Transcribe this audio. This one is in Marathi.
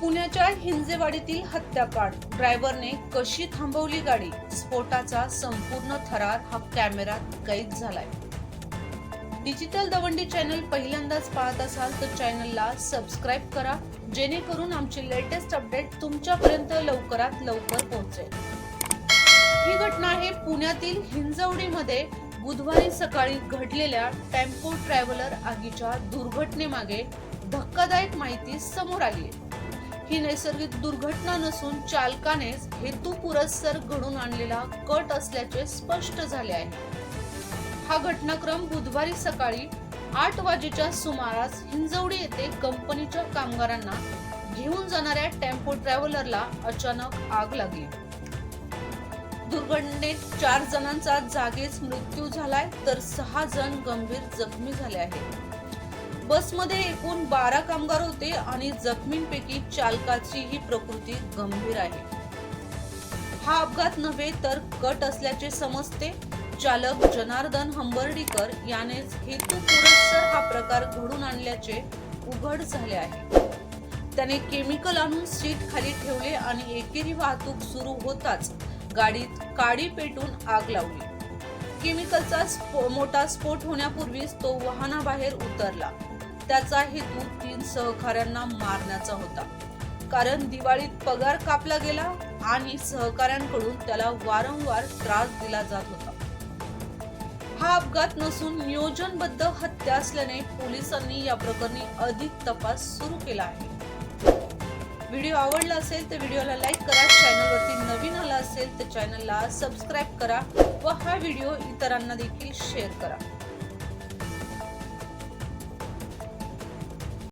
पुण्याच्या हिंजेवाडीतील हत्याकांड. ड्रायव्हरने कशी थांबवली गाडी? स्फोटाचा संपूर्ण थरार हा कॅमेरात कैद झालाय. डिजिटल दवंडी चॅनल पहिल्यांदाच पाहत असाल तर चॅनलला सबस्क्राईब करा जेणेकरून आमची लेटेस्ट अपडेट तुमच्यापर्यंत लवकरात लवकर पोहोचेल. ही घटना आहे पुण्यातील हिंजवडीमध्ये. बुधवारी सकाळी घडलेल्या टेम्पो ट्रॅव्हलर आगीच्या दुर्घटनेमागे धक्कादायक माहिती समोर आली आहे. ही नैसर्गिक दुर्घटना नसून चालकानेच हेतू पुरस्सर घडून आणलेला कट असल्याचे स्पष्ट झाले आहे. हा घटनाक्रम बुधवारी सकाळी आठ वाजेच्या सुमारास हिंजवडी येथे कंपनीच्या कामगारांना घेऊन जाणाऱ्या टेम्पो ट्रॅव्हलरला अचानक आग लागली. दुर्घटनेत चार जणांचा जागीच मृत्यू झालाय तर सहा जण गंभीर जखमी झाले आहेत. बसमध्ये एकूण बारा कामगार होते आणि जखमींपैकी चालकाचीही प्रकृती गंभीर आहे. हा अपघात नव्हे तर कट असल्याचे समजते. चालक जनार्दन हंबर्डीकर यानेच हेतुपुरस्सर हा प्रकार घडून आणल्याचे उघड झाले आहे. त्याने केमिकल आणून सीट खाली ठेवले आणि एकेरी वाहतूक सुरू होताच गाडीत काडी पेटून आग लावली. केमिकलचा मोठा स्फोट होण्यापूर्वीच तो वाहनाबाहेर उतरला. त्याचा हेतू तीन सहकाऱ्यांना मारण्याचा होता. कारण दिवाळीत पगार कापला गेला आणि सहकाऱ्यांकडून त्याला वारंवार त्रास दिला जात होता. हा अपघात नसून नियोजनबद्ध हत्या असल्याने पोलिसांनी या प्रकरणी अधिक तपास सुरू केला आहे. व्हिडिओ आवडला असेल तर व्हिडिओला लाईक करा चॅनलवरती नवीन आला असेल तर चॅनलला सबस्क्राईब करा व हा व्हिडिओ इतरांना देखील शेअर करा.